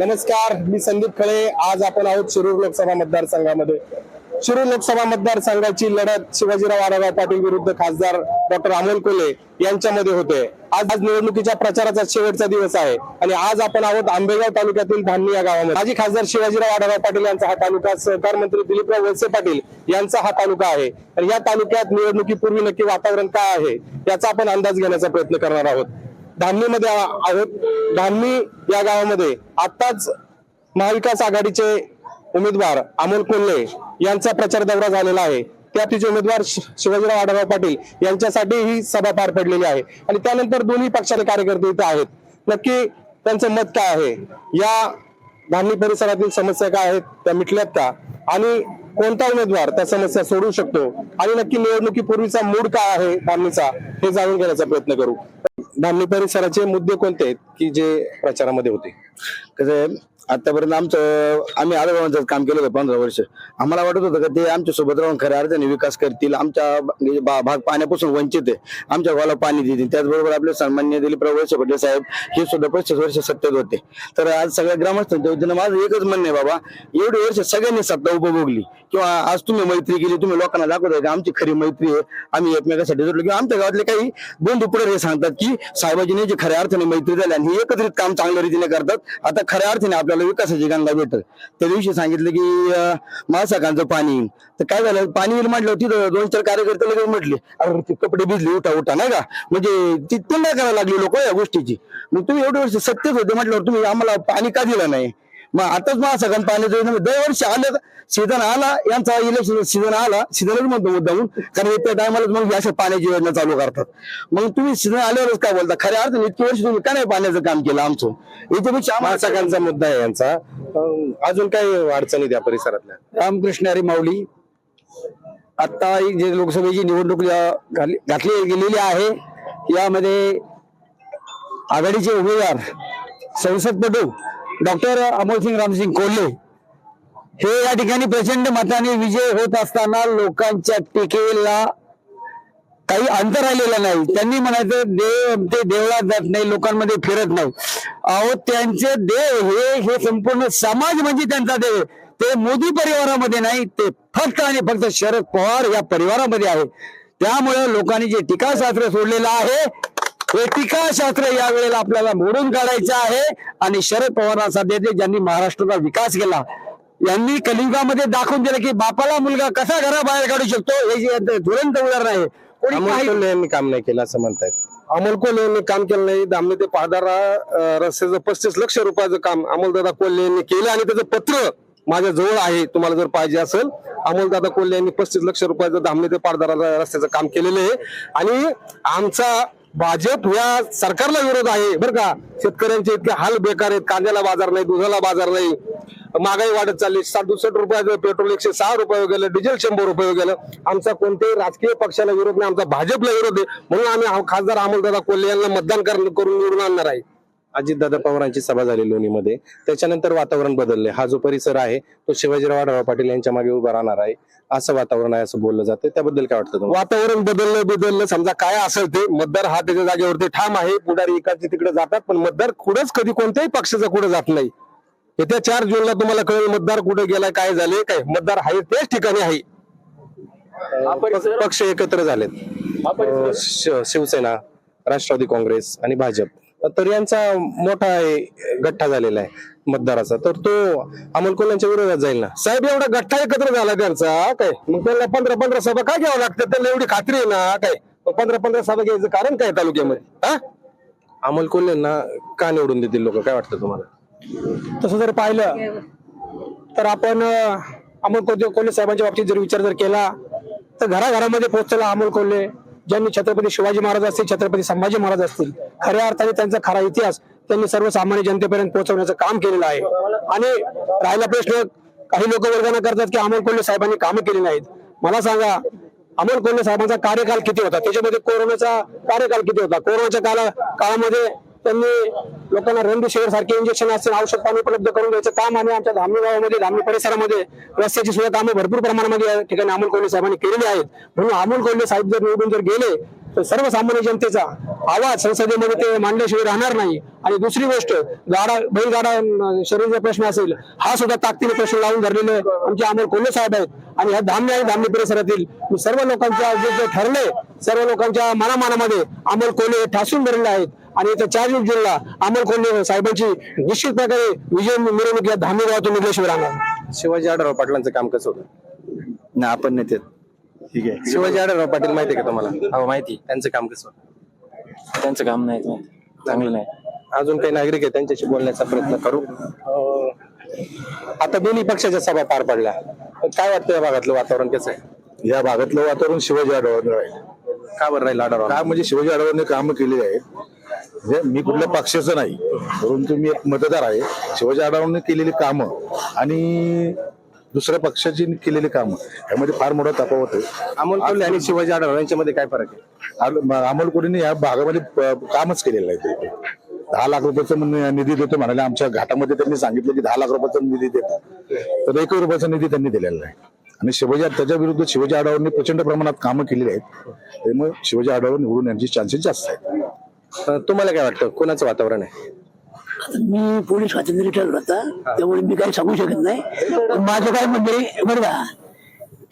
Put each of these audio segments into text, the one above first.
नमस्कार मी संदीप खळे. आज आपण आहोत शिरूर लोकसभा मतदारसंघामध्ये. शिरूर लोकसभा मतदारसंघाची लढत शिवाजीराव आढळराव पाटील विरुद्ध खासदार डॉक्टर अमोल कोले यांच्यामध्ये होते. आज आज निवडणुकीच्या प्रचाराचा शेवटचा दिवस आहे आणि आज आपण आहोत आंबेगाव तालुक्यातील धान्य या गावामध्ये. माजी खासदार शिवाजीराव आढळराव पाटील यांचा हा तालुका सहकार मंत्री दिलीपराव वळसे पाटील यांचा हा तालुका आहे. तर या तालुक्यात निवडणुकीपूर्वी नक्की वातावरण काय आहे याचा आपण अंदाज घेण्याचा प्रयत्न करणार आहोत. धामणीमध्ये आहोत. धामणी या गावामध्ये आताच महाविकास आघाडीचे उमेदवार अमोल कोल्हे यांचा प्रचार दौरा झालेला आहे. त्यातील उमेदवार शिवाजीराव आढळराव पाटील यांच्यासाठी ही सभा पार पडलेली आहे. आणि त्यानंतर दोन्ही पक्षाचे कार्यकर्ते इथे आहेत. नक्की त्यांचं मत काय आहे? या धामणी परिसरातील समस्या काय आहेत? त्या मिटल्यात का? आणि कोणता उमेदवार त्या समस्या सोडवू शकतो? आणि नक्की निवडणुकीपूर्वीचा मूड काय आहे धामणीचा हे जाणून घेण्याचा प्रयत्न करू. धामणी परिसराचे मुद्दे कोणते आहेत की जे प्रचारामध्ये होते? कसं आहे आतापर्यंत आमचं आम्ही आदोबांचं काम केलं होतं पंधरा वर्ष. आम्हाला वाटत होतं का ते आमच्यासोबत राहून खऱ्या अर्थाने विकास करतील आमच्या म्हणजे भाग पाण्यापासून वंचित आहे. आमच्या गावाला पाणी देतील. त्याचबरोबर आपले सन्मान्य दिलीप वळसे पटेल साहेब हे सुद्धा पस्तीस वर्ष सत्तेत होते. तर आज सगळ्या ग्रामस्थांच्या वतीनं माझं एकच म्हणणं आहे बाबा एवढी वर्ष सगळ्यांनी सत्ता उपभोगली. किंवा आज तुम्ही मैत्री केली तुम्ही लोकांना दाखवताय का आमची खरी मैत्री आहे आम्ही एकमेकांसाठी जोडलो किंवा आमच्या गावातले काही बंधू पुढे हे सांगतात की साहेबाजीने जी खऱ्या अर्थाने मैत्री झाली आणि हे एकत्रित काम चांगल्या रीतीने करतात आता खऱ्या अर्थाने आपल्याला विकासाची गंगा भेटल. त्या दिवशी सांगितलं की अं, पाणी. तर काय झालं? पाणी येईल म्हटलं तिथं दोन चार कार्यकर्ते लगेच म्हटले अरे ते कपडे भिजले उठा उठा. नाही का? म्हणजे ती पुन्हा करायला लागली लोक या गोष्टीची. मग तुम्ही एवढे वर्ष सत्यच होते म्हटल्यावर तुम्ही आम्हाला पाणी का दिलं नाही? मग आताच महासगळं पाण्याचं योजना दरवर्षी आलं. सीझन आला यांचा इलेक्शन सीझन आला सीझनच म्हणतो मुद्दामून. कारण त्या टायमाला मग अशा पाण्याची योजना चालू करतात. मग तुम्ही सीझन आल्यावरच काय बोलता? खऱ्या अर्थाने इतकी वर्ष तुम्ही का नाही पाण्याचं काम केलं आमचं? याच्यापेक्षा आम्हाला माळसाकांचा मुद्दा आहे यांचा. अजून काही अडचणी त्या परिसरातल्या? रामकृष्ण हरी माऊली. आता जे लोकसभेची निवडणूक घातली गेलेली आहे. यामध्ये आघाडीचे उमेदवार संसदपटू डॉक्टर अमोलसिंग रामसिंग कोल्हे हे या ठिकाणी प्रचंड मताने विजय होत असताना लोकांच्या टीकेला काही अंतर आलेलं नाही. त्यांनी म्हणायचं देव ते देवळात जात नाही लोकांमध्ये फिरत नाही. अहो त्यांचे देव हे हे संपूर्ण समाज म्हणजे त्यांचा देव ते मोदी परिवारामध्ये नाही ते फक्त आणि फक्त शरद पवार या परिवारामध्ये आहे. त्यामुळे लोकांनी जे टीकाशास्त्र सोडलेलं आहे हे टीकाशास्त्र या वेळेला आपल्याला मोडून काढायचं आहे. आणि शरद पवारांचा देते ज्यांनी महाराष्ट्राचा विकास केला यांनी कलियुगामध्ये दाखवून दिलं की बापाला मुलगा कसा घराबाहेर काढू शकतो हे जे दुरंत उदाहरण आहे. कोणी अमोल काही- कोल्हे यांनी काम नाही केलं असं म्हणतायत. अमोल कोल्हे यांनी काम केलं नाही. दामणे ते पहादारा रस्त्याचं पस्तीस लक्ष रुपयाचं काम अमोलदादा कोल्हे यांनी केलं आणि त्याचं पत्र माझ्या जवळ आहे तुम्हाला जर पाहिजे असेल. अमोलदादा कोल्हे यांनी पस्तीस लक्ष रुपयाचं धामणे ते पारदारा रस्त्याचं काम केलेलं आहे. आणि आमचा भाजप या सरकारला विरोध आहे बरं का? शेतकऱ्यांचे इतके हाल बेकार आहेत कांद्याला बाजार नाही दुधाला बाजार नाही. महागाई वाढत चालली साठ दुसष्ट रुपयाचं पेट्रोल एकशे सहा रुपये गेलं डिझेल शंभर रुपये गेलं. आमचा कोणत्याही राजकीय पक्षाला विरोध नाही आमचा भाजपला विरोध आहे. म्हणून आम्ही खासदार अमोलदादा कोल्हे यांना मतदान करून निवडून आणणार आहे. अजितदादा पवारांची सभा झाली लोणीमध्ये. त्याच्यानंतर वातावरण बदलले हा जो परिसर आहे तो शिवाजीराव आढळराव पाटील यांच्या मागे उभा राहणार आहे. असं वातावरण आहे असं बोललं जातं त्याबद्दल काय वाटतं वातावरण बदललं बदललं. समजा काय असेल ते मतदार हा त्याच्या जागेवरती ठाम आहे. पुढारी इकडचे तिकडे जातात पण मतदार कुठंच कधी कोणत्याही पक्षाचा कुठे जात नाही. येत्या चार जूनला तुम्हाला कळेल मतदार कुठे गेलाय काय झाले काय? मतदार आहे त्याच ठिकाणी आहे. पक्ष- एकत्र झालेत. शिवसेना राष्ट्रवादी काँग्रेस आणि भाजप. तर यांचा मोठा गठ्ठा झालेला आहे मतदाराचा. तर तो अमोल कोल्ह्यांच्या विरोधात जाईल ना? साहेब एवढा गठ्ठा एकत्र झाला त्यांचा काय? मग त्यांना पंधरा पंधरा सभा काय घ्यावं लागतं? त्यांना एवढी खात्री आहे ना काय? पंधरा पंधरा सभा घ्यायचं कारण काय तालुक्यामध्ये? हा? अमोल कोल्हेंना का निवडून देतील लोक? काय वाटतं तुम्हाला? तसं जर पाहिलं तर आपण अमोल कोल्हे साहेबांच्या बाबतीत जर विचार जर केला तर घराघरामध्ये पोहोचला अमोल कोल्हे. ज्यांनी छत्रपती शिवाजी महाराज असतील छत्रपती संभाजी महाराज असतील खऱ्या अर्थाने त्यांचा खरा इतिहास त्यांनी सर्वसामान्य जनतेपर्यंत पोहोचवण्याचं काम केलेलं आहे. आणि राहिला प्रश्न काही लोक वर्गाने करतात की अमोल कोल्हे साहेबांनी कामं केली नाहीत. मला सांगा अमोल कोल्हे साहेबांचा कार्यकाल किती होता? त्याच्यामध्ये कोरोनाचा कार्यकाल किती होता? कोरोनाच्या काळा काळामध्ये त्यांनी लोकांना रेमडेसिवीर सारखे इंजेक्शन असतील औषध पाणी उपलब्ध करून द्यायचं काम आणि आमच्या धामणी गावामध्ये धामणी परिसरामध्ये रस्त्याची सुद्धा कामं भरपूर प्रमाणामध्ये या ठिकाणी अमोल कोल्हे साहेबांनी केलेली आहेत. म्हणून अमोल कोल्हे साहेब जर निवडून जर गेले तर सर्वसामान्य जनतेचा आवाज संसदेमध्ये ते मांडल्याशिवाय राहणार नाही. आणि दुसरी गोष्ट गाडा बैलगाडा शरीराचा प्रश्न असेल हा सुद्धा ताकदीने प्रश्न लावून धरलेले आमचे अमोल कोल्हे साहेब आहेत. आणि ह्या धामणी आणि धामणी परिसरातील सर्व लोकांच्या जे जे ठरले सर्व लोकांच्या मनामनामध्ये अमोल कोल्हे ठासून भरलेले आहेत. आणि येत्या चार जूनला अमोल कोल्हे साहेबांची निश्चित प्रकारे विजय मिरवणूक या धामणी गावातून निघल्याशिवाय राहणार. नाही. शिवाजी आढळराव पाटलांचं काम कसं होतं? नाही आपण नेते ठीक आहे. शिवाजी आढळराव पाटील माहिती आहे का तुम्हाला? हो माहिती. त्यांचं काम कसं होतं? त्यांचं काम नाही. चांगलं नाही. अजून काही नागरिक आहेत त्यांच्याशी बोलण्याचा प्रयत्न करू? अं, आता दोन्ही पक्षाच्या सभा पार पडल्या. काय वाटतं या भागातलं वातावरण कसं आहे? या भागातलं वातावरण शिवाजी आढळराव आहे का बरं राहील आढळराव? का म्हणजे शिवाजी आढळरावने कामं केलेली आहेत. म्हणजे मी कुठल्या पक्षाचं नाही परंतु मी एक मतदार आहे. शिवाजी आढळरावने केलेली कामं आणि दुसऱ्या पक्षाची केलेली कामं यामध्ये फार मोठा तफावत आहे. अमोल कोल्हे आणि शिवाजी आढळराव यांच्यामध्ये काय फरक आहे? अमोल कोडीने या भागामध्ये प- कामच केलेलं आहे ते. दहा लाख रुपयाचा निधी देतो म्हणाले. आमच्या घाटामध्ये त्यांनी सांगितलं की दहा लाख रुपयाचा निधी देतो. तर एकही रुपयाचा निधी त्यांनी दिलेला नाही. आणि शिवाजी त्याच्या विरुद्ध शिवाजी आढावांनी प्रचंड प्रमाणात कामं केलेली आहेत. त्यामुळे शिवाजी आढावा निवडून यांचे चान्सेस जास्त आहेत. तुम्हाला काय वाटतं? कोणाचं वातावरण आहे? मी पोलीस खात्यात रिटायर होता त्यामुळे मी काही सांगू शकत नाही. पण माझं काय म्हणणं आहे बरं का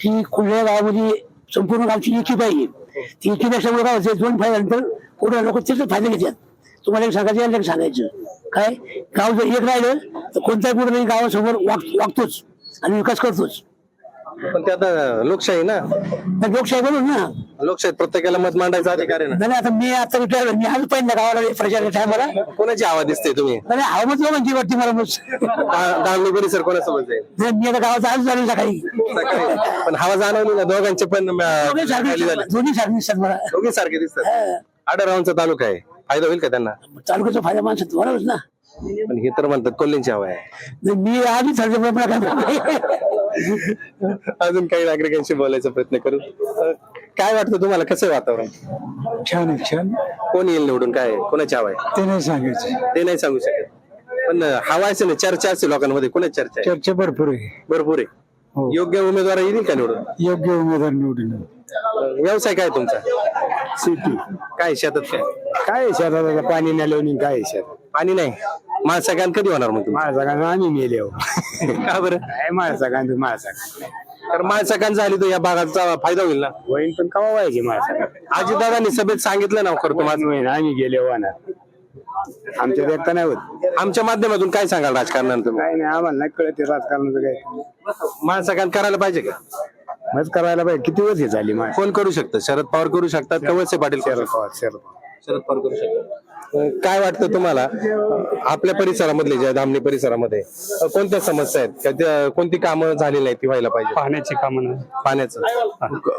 की कुठल्या गावामध्ये संपूर्ण गावची एकी पाहिजे ती एकी असल्यामुळे काय होते दोन फायद्यानंतर कुठे लोक त्याचे फायदे घेतात. तुम्हाला एक सांगायचं याला एक सांगायचं काय? गाव जर एक राहिलं तर कोणताही कुठे गावासमोर वाग वागतोच आणि विकास करतोच. पण ते आता लोकशाही ना. लोकशाही म्हणून ना. लोकशाहीत प्रत्येकाला मत मांडायचा अधिकार आहे ना. नाही आता मी आता रिटायर मी आज पहिल्यांदा गावाला प्रचार टायमाला. कोणाची आवाज दिसते तुम्ही? नाही हवं लोकांची वाटते मला मग दा- दामणी परिसर कोणासोबत जाईल नाही, मी आता गावात आज झालं सकाळी. सकाळी. पण हवा जाणवली ना दोघांचे पण अं, दोन्ही खाली सारखे झाले. दोन्ही सारखे दिसतात मला. दोघी सारखे दिसतात. आडरावांचा तालुका आहे. फायदा होईल का त्यांना? तालुक्याचा फायदा माणसात होणारच ना. पण हे तर म्हणतात कोल्हेंची हवा आहे. नाही, मी आधी ठरले मला काय अजून काही नागरिकांशी बोलायचा प्रयत्न करू. अं, काय वाटतं तुम्हाला कसं आहे वातावरण? छान आहे छान. कोण येईल निवडून? काय आहे? कोणाची हवा आहे? ते नाही सांगायचं. ते नाही सांगू शकत. पण अं, हवा असेल ना चर्चा असेल लोकांमध्ये कोणाची चर्चा आहे? चर्चा भरपूर आहे. भरपूर आहे. योग्य उमेदवार येईल का निवडून? योग्य उमेदवार निवडून अं, व्यवसाय काय तुमचा? सिटी काय शेतात? काय काय शेतात? आता पाणी नाही लावून काय शेतात? पाणी नाही. माणसा गान कधी होणार मग तुम्ही माझ्या सगळ्यांना आम्ही मेले हो. का बरं? काय माझ्या सगळ्यांना माझ्या तर माणसा गान झाली तर या भागाचा फायदा होईल ना? होईन पण कवा व्हायचे माझ्या आजी दादांनी सभेत सांगितलं ना करतो माझं. होईन. आम्ही गेले होणार आमच्या देखता नाही होत. आमच्या माध्यमातून काय सांगाल राजकारणानं तुम्ही? काय नाही आम्हाला नाही कळत ते राजकारणाचं काय. माणसा गान करायला पाहिजे का? मग करायला पाहिजे. किती वर्ष झाली माझ्या कोण करू शकतं? शरद पवार करू शकतात का वळसे पाटील करू शरद? पवार शरद पवार. शरद पवार करू शकतात. काय वाटतं तुम्हाला? आपल्या परिसरामधले ज्या धामणी परिसरामध्ये कोणत्या समस्या आहेत? कोणती कामं झालेली आहेत ती व्हायला पाहिजे? पाण्याची कामं नाही. पाण्याचं.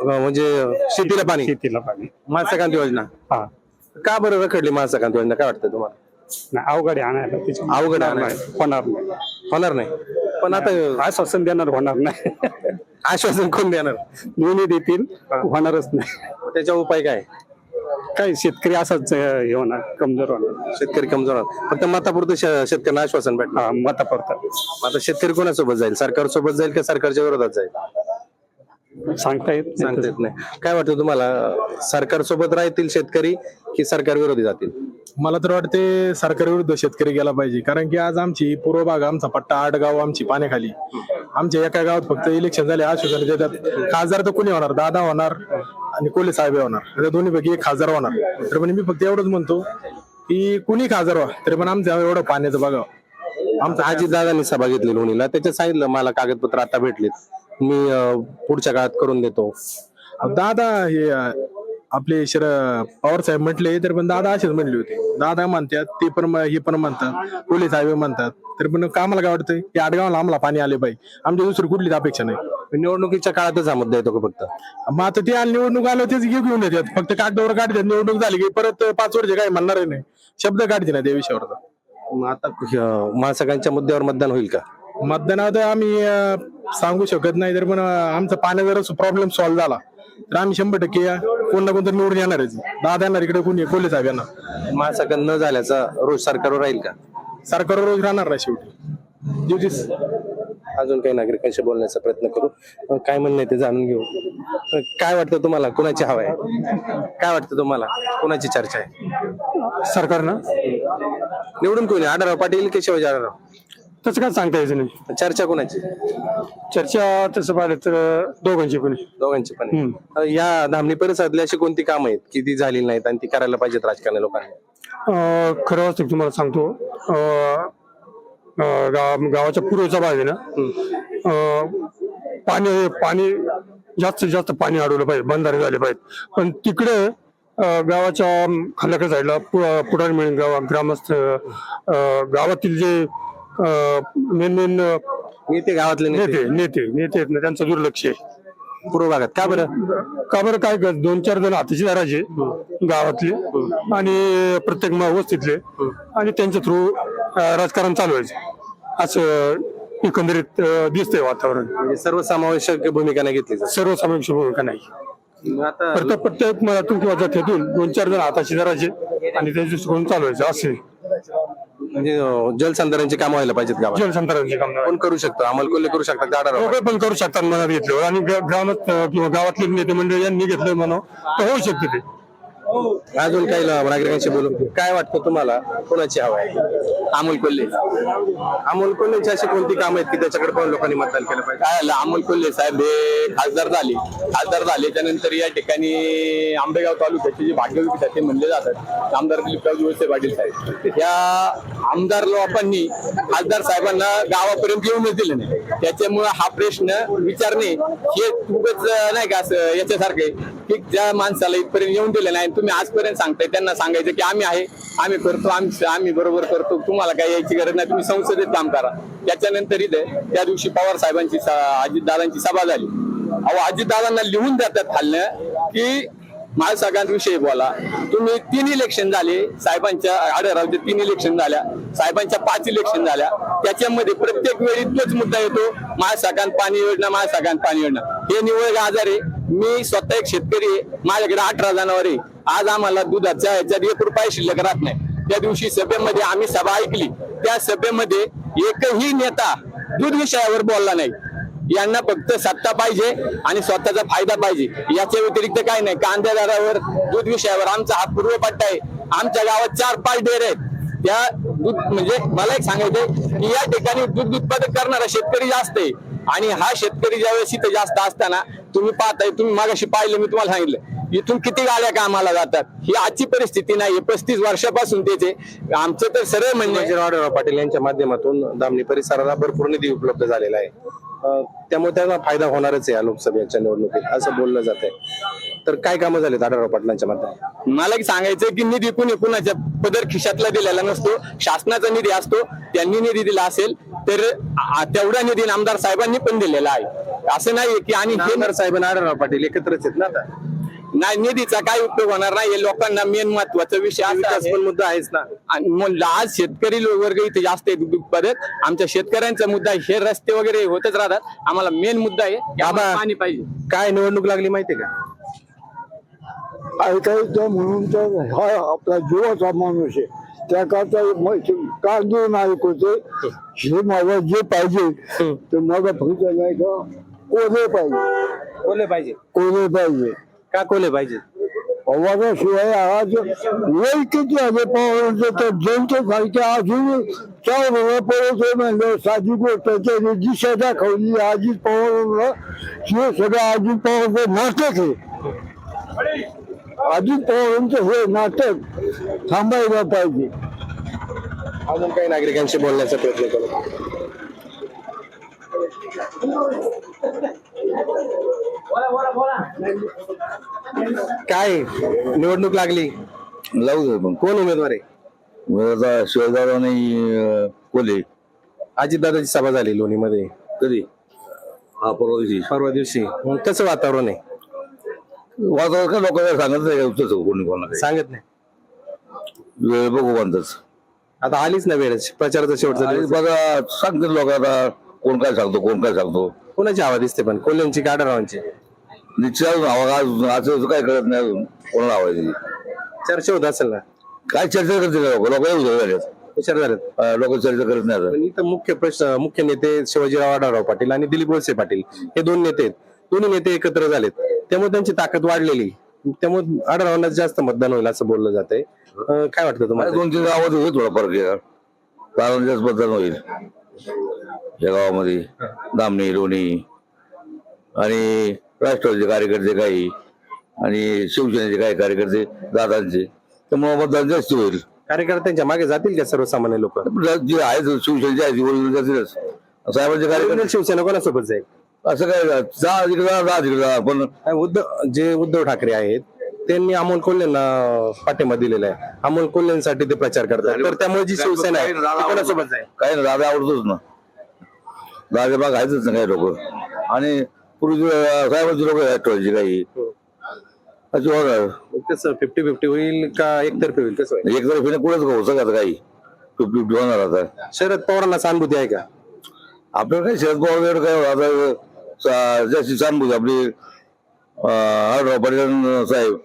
म्हणजे शेतीला पाणी? शेतीला पाणी. माणसाकांत योजना. हा. का बरं रखडली माणसाकांत योजना? काय वाटतं तुम्हाला? नाही अवघड आणायला. अवघड नाही, होणार नाही. होणार नाही. पण आता आश्वासन देणार होणार नाही. आश्वासन कोण देणार? दोन्ही देतील होणारच नाही. त्याचा उपाय काय? काय शेतकरी असाच अं, हे होणार कमजोर होणार. शेतकरी कमजोर होणार. फक्त मतापुरतं श- शेतकऱ्यांना आश्वासन भेटणार. हा मता पडतात मग आता शेतकरी कोणासोबत जाईल? सरकार सोबत जाईल का सरकारच्या विरोधात जाईल? सांगता येत नाही. सांगता येत नाही. काय वाटतं तुम्हाला? सरकार सोबत राहतील शेतकरी की सरकार विरोधी जातील? मला तर वाटते सरकार विरुद्ध शेतकरी गेला पाहिजे. कारण की आज आमची पूर्व भाग आमचा पट्टा आठ गाव आमची पाण्याखाली. आमच्या एका गावात फक्त इलेक्शन झाले आश्वासन देतात. खासदार तर कोणी होणार? दादा होणार. आणि कोले साहेब होणार. त्या दोन्ही पैकी एक खासदार होणार. तर पण मी फक्त एवढंच म्हणतो की कुणी खासदार व्हा तरी पण आमचं एवढं पाण्याचं बघावं. आमचा आजी दादांनी सभा घेतली लोणीला. त्याच्यात सांगितलं मला कागदपत्र आता भेटलीत. मी पुढच्या काळात करून देतो. दादा हे आपले शर पवार साहेब म्हटले तर पण दादा असेच म्हणले होते. दादा म्हणतात ते पण म- हे पण म्हणतात कोले साहेब म्हणतात. तर पण कामाला काय वाटतंय? की आडगावला आम्हाला पाणी आले पाहिजे आमच्या दुसरी कुठलीच अपेक्षा नाही. निवडणुकीच्या काळातच हा मुद्दा येतो का फक्त? मग आता ते आणि निवडणूक आलं तेच घेऊन घेऊन येतात. फक्त कागदावर काढतात निवडणूक झाली की परत पाच वर्ष काय म्हणणार नाही. शब्द काढते ना त्या विषयावर मग आता अं, महासंघांच्या मुद्द्यावर मतदान होईल का? मतदानात आम्ही अं, सांगू शकत नाही तर पण अं, आमचा पाण्याचा प्रॉब्लेम सॉल्व्ह झाला. तर आम्ही शंभर टक्के या. कोण ना कोणतरी निवडून येणारच दादा येणार इकडे कोणी कोल्हे साहेब येणार. महासंघ न झाल्याचा रोज सरकारवर राहील का? सरकार रोज राहणार नाही शेवटी. ज्योतिष अजून काही नागरिकांशी बोलण्याचा प्रयत्न करू. काय म्हणणं आहे ते जाणून घेऊ. काय वाटतं तुम्हाला? कुणाची हवा आहे? काय वाटतं तुम्हाला? कुणाची चर्चा आहे? सरकारनं. निवडून कोणी आढळराव पाटील की शिवाजी आढळराव? तसं काय सांगता यायचं नाही. चर्चा कोणाची? चर्चा तसं पाहिलं तर दोघांची पण दोघांची पण आहे. अं, या धामणी परिसरातली अशी कोणती कामं आहेत? की ती झाली नाहीत आणि ती करायला पाहिजेत राजकारणी लोकांनी? अं, खरं वास्तविक तुम्हाला सांगतो अं, अं, गाव- गावाच्या पूर्वेचा भाग आहे ना? अं, पाणी पाणी जास्तीत जास्त पाणी अडवलं पाहिजे बंधारे झाले पाहिजेत. पण तिकडे अं, गावाच्या खाल्याकडे साईडला पु- पुढारी मिळून गाव ग्रामस्थ अं, गावातील जे मेन मेन नेते गावातले नेते. नेते नेते नेते आहेत ना त्यांचं दुर्लक्ष आहे. पूर्व भागात. का बरं? का बरं काय कर- दोन चार जण हाताची दाराचे गावातले आणि प्रत्येक म- वस्तीतले. आणि त्यांच्या थ्रू राजकारण चालवायचं असं एकंदरीत अं, दिसतंय वातावरण. म्हणजे सर्वसमावेशक भूमिका नाही घेतली जात. सर्वसमावेश भूमिका नाही. आता प्रत्येक प्रत्येक मनातून किंवा जथ्यातून दोन चार जण हाताची दाराचे आणि त्यांच्या दृष्टिकोन चालवायचं असे म्हणजे जलसंधारणची कामं व्हायला पाहिजेत गावात. जलसंधारणाचे काम कोण करू शकतो? कोल्हे करू शकतात का आढळराव दोघे पण करू शकतात मनात घेतल्यावर. आणि ग- ग्रामात अं, किंवा गावातले नेते मंडळ यांनी घेतलं म्हणा तर होऊ शकते ते. अजून काही नागरिकांशी बोलू. काय वाटतं तुम्हाला? कोणाची हवा आहे? अमोल कोल्हे. अमोल कोल्हेची अशी कोणती कामं आहेत की त्याच्याकडे पाहून लोकांनी मतदान केलं पाहिजे? काय झालं? अमोल कोल्हे साहेब हे खासदार झाले. खासदार झाले त्यानंतर या ठिकाणी आंबेगाव तालुक्याचे जे भाग्य विद्यार्थी म्हणले जातात. आमदार दिलीपराव वळसे पाटील साहेब. या आमदार लोकांनी खासदार साहेबांना गावापर्यंत येऊनच दिले नाही. त्याच्यामुळे हा प्रश्न विचारणे हे खूपच नाही का असं याच्यासारखं आहे. की ज्या माणसाला इथपर्यंत येऊन दिले नाही तुम्ही आजपर्यंत सांगताय त्यांना सांगायचं की आम्ही आहे आम्ही करतो आम्ही आम्ही बरोबर करतो तुम्हाला काही यायची गरज नाही तुम्ही संसदेत काम करा. त्याच्यानंतर इथे त्या दिवशी पवार साहेबांची अजितदादांची सभा झाली. अहो अजितदादांना लिहून देतात खाल्लं की माझ्या सगळ्यांत बोला. तुम्ही तीन इलेक्शन झाले साहेबांच्या आढळरावचे तीन इलेक्शन झाल्या साहेबांच्या पाच इलेक्शन झाल्या. त्याच्यामध्ये प्रत्येक वेळी तोच मुद्दा येतो माझ्या पाणी योजना माझ्या पाणी योजना. हे निवळ आजार आहे. मी स्वतः एक शेतकरी आहे. माझ्याकडे अठरा जनावर आहे. आज आम्हाला दुधाच्या ह्याच्यात एक रुपया शिल्लक राहत नाही. त्या दिवशी सभेमध्ये आम्ही सभा ऐकली. त्या सभेमध्ये एकही नेता दूध विषयावर बोलला नाही. यांना फक्त सत्ता पाहिजे आणि स्वतःचा फायदा पाहिजे. याच्या व्यतिरिक्त काही नाही. कांद्या दरावर दूध विषयावर आमचा हा पूर्व पट्टा आहे. आमच्या गावात चार पाच डेअर आहेत. त्या दूध म्हणजे मला एक सांगायचंय की या ठिकाणी दूध उत्पादन करणारा शेतकरी जास्त आहे. आणि हा शेतकरी ज्यावेळेस इथं जास्त असताना तुम्ही पाहताय तुम्ही मागाशी पाहिलं मी तुम्हाला सांगितलं. इथून किती गाड्या कामाला जातात? ही आजची परिस्थिती नाही. पस्तीस वर्षापासून त्याचे आमचं तर सरळ म्हणजे पाटील यांच्या माध्यमातून दामणी परिसराला भरपूर निधी उपलब्ध झालेला आहे. त्यामुळे त्यांना फायदा होणारच आहे या लोकसभेच्या निवडणुकीत असं बोललं जात आहे तर काय कामं झालीत आढळराव पाटलांच्या माध्यमातून? मला सांगायचं की निधी कुणी कुणाच्या पदर खिशातला दिलेला नसतो शासनाचा निधी असतो त्यांनी निधी दिला असेल तर तेवढा निधी आमदार साहेबांनी पण दिलेला आहे. असं नाही की आणि आमदार साहेब आणि आढळराव पाटील एकत्रच आहेत ना आता? नाही निधीचा काय उपयोग होणार नाही हे लोकांना मेन महत्त्वाचा विषय असा विकास आहे. पण मुद्दा आहेच ना. आणि मग आज शेतकरी लो- वर्ग इथे जास्त आहे उत्पादक आमच्या शेतकऱ्यांचा मुद्दा हे रस्ते वगैरे होतच राहतात. आम्हाला मेन मुद्दा आहे की आम्हाला बाबा. पाणी पाहिजे. काय निवडणूक लागली माहितीये का? ऐकायचं म्हणून तर हा आपला जीवाचा माणूस आहे. त्याकरता म- काढून ऐकवते हे मला जे पाहिजे ते मला फक्त नाही का कोले पाहिजे. कोले पाहिजे. कोले पाहिजे. का कोले पाहिजे. शिवाय आज वय किती आले पवारांचे तर जनतेसारखे अजून चार वेळा पवार म्हणलं साधी गोष्ट त्याची दिशा दाखवली. अजित पवारांना हे सगळं अजित पवारचं नाटक आहे. अजित पवारांचं हे नाटक थांबायला पाहिजे. अजून काही नागरिकांशी बोलण्याचा प्रयत्न करू. काय निवडणूक लागली? लावू दे मग. कोण उमेदवार आहे? आता शिवदार आणि कोले अजितदादाची सभा झाली लोणीमध्ये. कधी? हा परवा दिवशी. परवा दिवशी. मग कसं वातावरण आहे? वातावरण का लोकांना सांगत नाही तसं कोणी कोणाला सांगत नाही. वेळ बघू बांधच आता आलीच ना वेळ प्रचाराचा शेवटचा. बघा सांगते लोक आता. कोण काय सांगतो कोण काय सांगतो? कोणाची हवा दिसते पण? कोल्ह्यांची आढळरावांची निश्चित असं काय कळत नाही अजून. कोणाला हवायची चर्चा होत असेल ना? काय चर्चा करते का लोक? लोक झालेत. लोक चर्चा करत नाही आता. पण इथं मुख्य प्रश्न मुख्य नेते शिवाजीराव आढळराव पाटील आणि दिलीप वळसे पाटील. हे दोन नेते आहेत. दोन्ही नेते एकत्र झालेत. त्यामुळे त्यांची ताकद वाढलेली. त्यामुळे आढळरावांना जास्त मतदान होईल असं बोललं जातंय. अं, काय वाटतं तुम्हाला? दोन तीन गावात होईल थोडा फरक आहे कारण जास्त मतदान होईल. या गावामध्ये दामणी लोणी आणि राष्ट्रवादीचे कार्यकर्ते काही आणि शिवसेनेचे काही कार्यकर्ते दादांचे. त्यामुळे मतदान जास्त होईल. कार्यकर्त्यांच्या मागे जातील का सर्वसामान्य लोक? जे आहेत शिवसेनेचे आहेत जातीलच साहेबांचे कार्यकर्ते शिवसेना कोणासोबत जाईल? असं काय जा तिकडे जा जा तिकडे जा. पण काय उद्धव जे उद्धव ठाकरे आहेत त्यांनी अमोल कोल्हेंना पाठिंबा दिलेला आहे. अमोल कोल्हेंसाठी ते प्रचार करतात. तर त्यामुळे जी शिवसेना आहे कोणासोबत जाईल? काही ना दादा आवडतोच ना. दादा बाग आहेतच ना काही लोक. आणि पूर्वी साहेबांचे लोक राष्ट्रवादीचे काही. असे होणार. कसं फिफ्टी फिफ्टी होईल का एकतर्फी होईल? कसं होईल? एक तर्फीने कुठेच होऊ शकत काही फिफ्टी फिफ्टी होणार आता. शरद पवारांना सहानुभूती आहे का? आपल्याला काही शरद पवार वगैरे काय आता सा- जास्ती सहानुभूती आपली हरराव पाटील साहेब.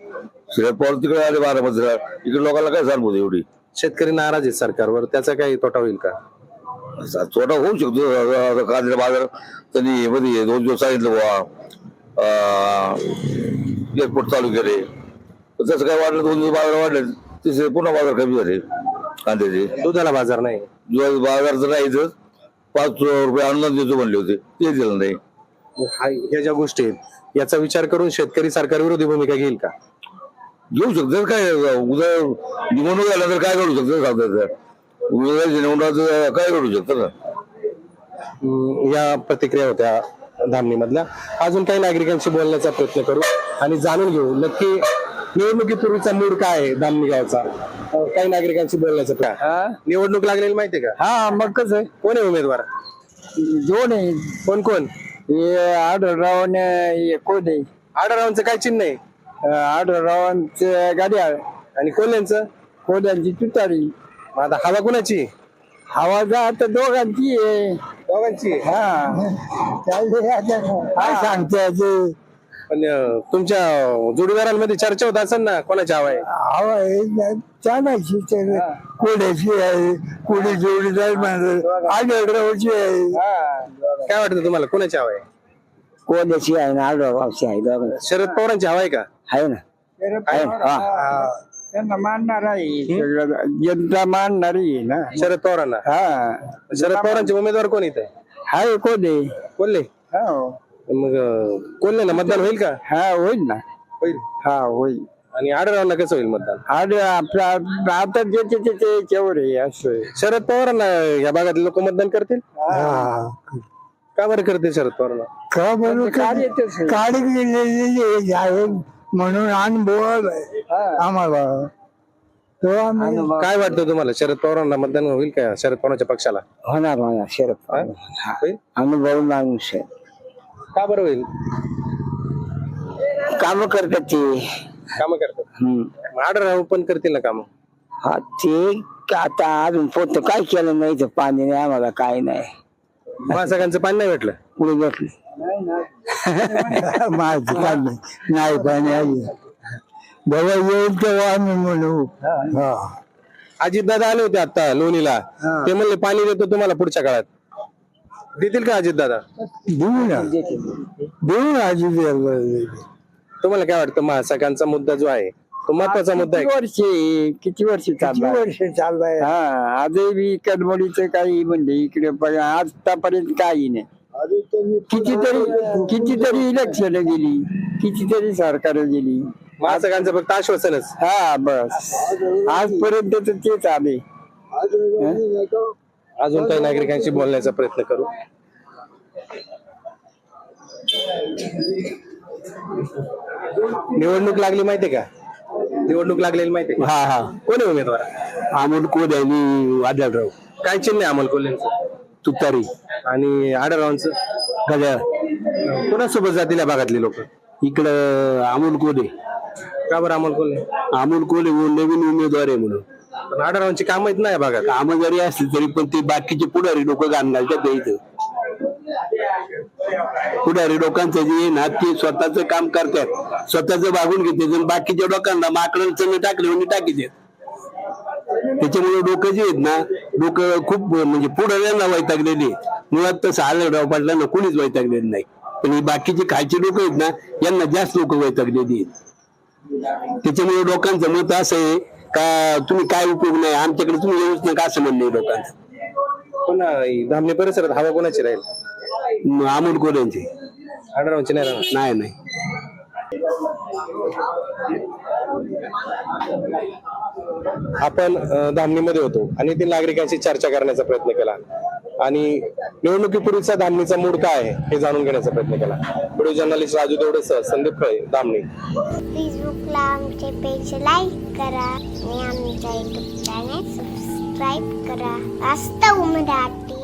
शरद पवार तिकडे आले बारामतीला. इकडे लोकांना काय सहानुभूती एवढी? शेतकरी नाराज आहेत सरकारवर. त्याचा काही तोटा होईल का? छोटा होऊ शकतो. कांद्याचा बाजार त्यांनी मध्ये दोन दिवस सांगितलं बुवा. एअरपोर्ट चालू केले. तर तसं काय वाटलं दोन दिवस बाजार वाढले तिसरे पुन्हा बाजार कमी झाले कांद्याचे. दुधाला बाजार नाही. दिवस बाजार तर नाहीच पाच रुपये अनुदान देतो म्हणले होते. ते दिलं नाही. हा- ह्या ज्या गोष्टी आहेत याचा विचार करून शेतकरी सरकार विरोधी भूमिका घेईल का? घेऊ शकतात काय? उद्या निवडणूक झाल्या तर काय करू शकतात सांगतात. उद्या निवडणुकाचं काय करू शकतं हम्म, या प्रतिक्रिया होत्या धामणी मधल्या अजून काही नागरिकांशी बोलण्याचा प्रयत्न करू आणि जाणून घेऊ. नक्की निवडणुकीपूर्वीचा मूड काय आहे धामणी गावचा अं, काही नागरिकांशी बोलण्याचा काय निवडणूक लागलेली माहितीये का? हा मग कसं आहे? कोण आहे उमेदवार? दोन आहे. कोण कोण? हे आढळराव कोदे आढळरावांचं काय चिन्ह आहे? आढळरावांचं गाडी आहे. आणि कोल्ह्यांचं? कोद्यांची तुतारी. मग आता हवा कुणाची? हवा जात दोघांची आहे. दोघांची? हा. चालते आता. काय सांगते पण अं, तुमच्या जोडीदारांमध्ये चर्चा होत असेल ना कोणाची हवा आहे? हवा आहे चालायची तर कोड्याची आहे? कोणी जोडीदार म्हणत आढळरावची आहे. काय वाटतं तुम्हाला कोणाची हवा आहे? कोल्याची आहे ना आढळरावची आहे दोघांची. शरद पवारांची हवा आहे का? आहे ना. त्यांना मानणार आहे. सगळं जनता मानणारी आहे ना. शरद पवारांना? हा. शरद पवारांचे उमेदवार कोण इथे? हाय कोदे कोल्हे? हो. मग अं, कोल्हेला मतदान होईल का? हा होईल ना. होईल? हा होईल. आणि आढळरावांना कसं होईल मतदान? आपला आता जे ते ते आहे असं आहे. शरद पवारांना या भागातले लोक मतदान करतील? हा. का बरं करतील शरद पवारांना? का म्हणून काढ गेलेली आहे म्हणून अनुभव आम्हाला तो आम्ही काय वाटतं तुम्हाला? शरद पवारांना मतदान होईल का? शरद पवारांच्या पक्षाला? होणार होणार. शरद पवार. होईल? अनुभव माणूस आहे का बरं होईल? काम करतात ते. कामं करतात. हम्म. मग आढळराव पण करतील ना कामं? हा ते आता अजून पोत काय केलं नाही तर पाणी नाही आम्हाला काय नाही. महासगांचं पाणी नाही भेटलं? पुढे भेटलं? माझं काय नाही. नाही पाणी आली येईल तेव्हा आम्ही म्हणू? हा अजित दादा आले होते आता लोणीला. ते म्हणले पाणी देतो तुम्हाला पुढच्या काळात. देतील का अजित दादा देऊ ना. देऊ ना आजी तुम्हाला काय वाटतं महासगांचा मुद्दा जो आहे तो महत्त्वाचा मुद्दा आहे? किती वर्ष किती वर्ष किती चालला वर्ष चाललंय हा आजही बी कडमडीचं काही म्हणजे इकडे पण आतापर्यंत काही नाही. कितीतरी कितीतरी इलेक्शन गेली. कितीतरी सरकार गेली. महासगांचं फक्त आश्वासनच. हा बस. आजपर्यंत तर तेच आले अजून काही नागरिकांशी बोलण्याचा प्रयत्न करू. निवडणूक लागली माहितीये का? निवडणूक लागलेली माहितीये का? हा हा. कोण आहे उमेदवार? अमोल कोदे आणि आढळराव काय चिन्ह आहे अमोल कोल्हेंचं? तुतारी आणि आढळरावांचं गड्या कोणासोबत जातील या भागातली लोक? इकडं अमोल कोदे का बरं अमोल कोल्हे? अमोल कोल्हे म्हणून नवीन उमेदवार आहे म्हणून. पण आढळरावांची कामं आहेत ना या भागात. कामं जरी असली तरी पण ते बाकीचे पुढारी लोक घालणार त्या इथं. पुढारी लोकांचं जे आहे ना ते स्वतःच काम करतात. स्वतःच भागून घेते बाकीच्या लोकांना माकडं टाकले म्हणजे टाकीचे त्याच्यामुळे लोक जे आहेत ना लोक खूप म्हणजे पुढाऱ्यांना वैतागलेली. मुळात तसं आलं पाटलांना कोणीच वैतागलेलं नाही. पण ही बाकीची खालची लोक आहेत ना यांना जास्त लोक वैतागलेली आहेत. त्याच्यामुळे लोकांचं मत असं आहे का तुम्ही काय उपयोग नाही आमच्याकडे तुम्ही येऊच नका असं म्हणणं लोकांचं. पुन्हा धामणी परिसरात हवा कोणाची राहील? अमोल कोल्यांचे आढळरावांची नाही राहणार. नाही नाही. आपण धामणीमध्ये होतो आणि ती नागरिकांशी चर्चा करण्याचा प्रयत्न केला. आणि निवडणुकीपूर्वीचा धामणीचा मूड काय आहे हे जाणून घेण्याचा प्रयत्न केला. व्हिडिओ जर्नलिस्ट राजू देवडेसह संदीप फळे धामणी. फेसबुकला आमचे पेज लाईक करा आणि आमच्या युट्यूब चॅनल सबस्क्राईब करा. वास्तव मराठी